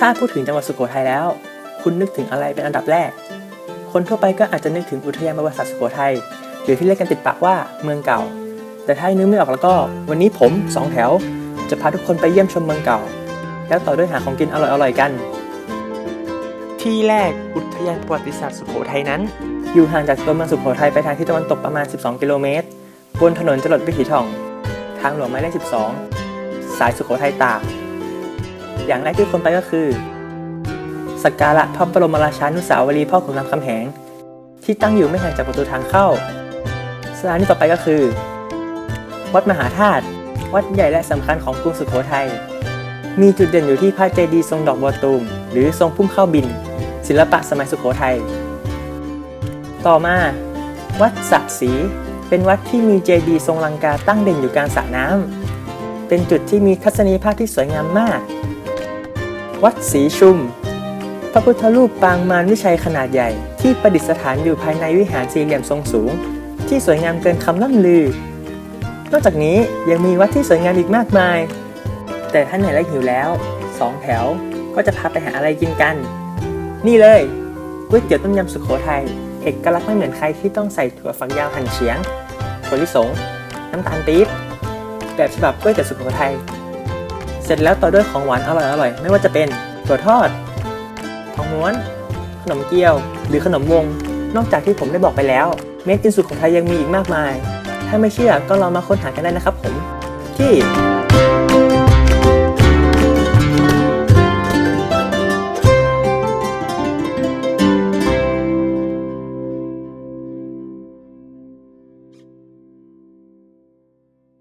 ถ้าพูดถึงจังหวัดสุโขทัยแล้ว คุณนึกถึงอะไรเป็นอันดับแรก คนทั่วไปก็อาจจะนึกถึงอุทยานประวัติศาสตร์สุโขทัยหรือที่เรียกกันติดปากว่าเมืองเก่า แต่ถ้านึกไม่ออกแล้วก็ วันนี้ผมสองแถว จะพาทุกคนไปเยี่ยมชมเมืองเก่า แล้วต่อด้วยหาของกินอร่อยๆกัน ที่แรกอุทยานประวัติศาสตร์สุโขทัยนั้น อยู่ห่างจากตัวเมืองสุโขทัยไปทางทิศตะวันตกประมาณ 12 กิโลเมตร บนถนนจรดวิถีทอง ทางหลวงหมายเลข 12 สายสุโขทัยตาก อย่างแรกที่คนไปก็คือสักการะพระบรมราชานุสาวรีย์พ่อขุนรามคำแหง ที่ตั้งอยู่ไม่ห่างจากประตูทางเข้า สถานที่ต่อไปก็คือ วัดมหาธาตุวัดใหญ่และสำคัญของกรุงสุโขทัยมีจุดเด่นอยู่ที่พระเจดีย์ทรงดอกบัวตูมหรือทรงพุ่มข้าวบิน ศิลปะสมัยสุโขทัยต่อมา วัดสระศรีเป็นวัดที่มีเจดีย์ทรงลังกาตั้งเด่นอยู่กลางสระน้ำเป็นจุดที่มีทัศนียภาพที่สวยงามมาก วัดศรีชุม พระพุทธรูปปางมารวิชัยขนาดใหญ่ ที่ประดิษฐานอยู่ภายในวิหารสี่เหลี่ยมทรงสูง ที่สวยงามเกินคำล่ำลือ นอกจากนี้ยังมีวัดที่สวยงามอีกมากมาย แต่ถ้าเหนและหิวแล้วสองแถวก็จะพาไปหาอะไรกินกัน นี่เลยก๋วยเตี๋ยวต้มยำสุโขทัยเอกลักษณ์ไม่เหมือนใครที่ต้องใส่ถั่วฝักยาวหั่นเฉียงถั่วลิสง น้ำตาลปี๊บแบบฉบับก๋วยเตี๋ยวสุโขทัย เสร็จแล้วต่อด้วยของหวานอร่อยๆไม่ว่าจะเป็นถั่วทอดทองม้วน ขนมเกี๊ยว หรือขนมวง นอกจากที่ผมได้บอกไปแล้วเมดกินสุดขทัยยังมีอีกมากมาย ถ้าไม่เชื่อก็ลองมาค้นหากันได้นะครับผมที่